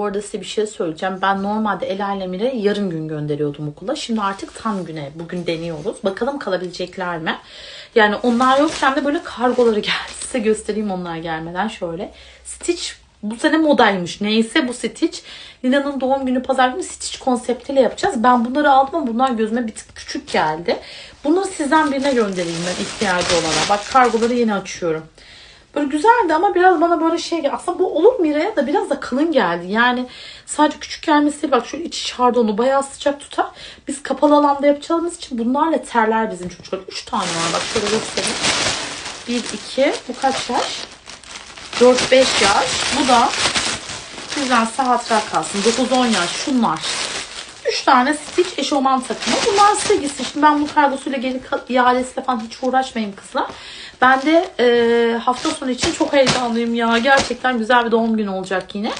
bu arada size bir şey söyleyeceğim. Ben normalde Ela ile Mire yarım gün gönderiyordum okula. Şimdi artık tam güne bugün deniyoruz. Bakalım kalabilecekler mi? Yani onlar yokken de böyle kargoları geldi. Size göstereyim onlar gelmeden şöyle. Stitch bu sene modaymış. Neyse bu Stitch. Lina'nın doğum günü pazar günü Stitch konseptiyle yapacağız. Ben bunları aldım ama bunlar gözüme bir tık küçük geldi. Bunları sizden birine göndereyim ben ihtiyacı olana. Bak kargoları yeni açıyorum. Böyle güzeldi ama biraz bana böyle şey geldi. Aslında bu olur Mira'ya da biraz da kalın geldi. Yani sadece küçük gelmesi değil. Bak şu içi şardonu bayağı sıcak tutar. Biz kapalı alanda yapacağımız için bunlarla terler bizim çocuklar. 3 tane var. Bak şöyle göstereyim. 1, 2. Bu kaç yaş? 4-5 yaş. Bu da size hatıra kalsın. 9-10 yaş. Şunlar. 3 tane Stitch eşofman takımı. Bunlar size gitsin. Ben bu kargosuyla geri iadesiyle falan hiç uğraşmayın kızlar. Ben de e, hafta sonu için çok heyecanlıyım ya. Gerçekten güzel bir doğum günü olacak yine.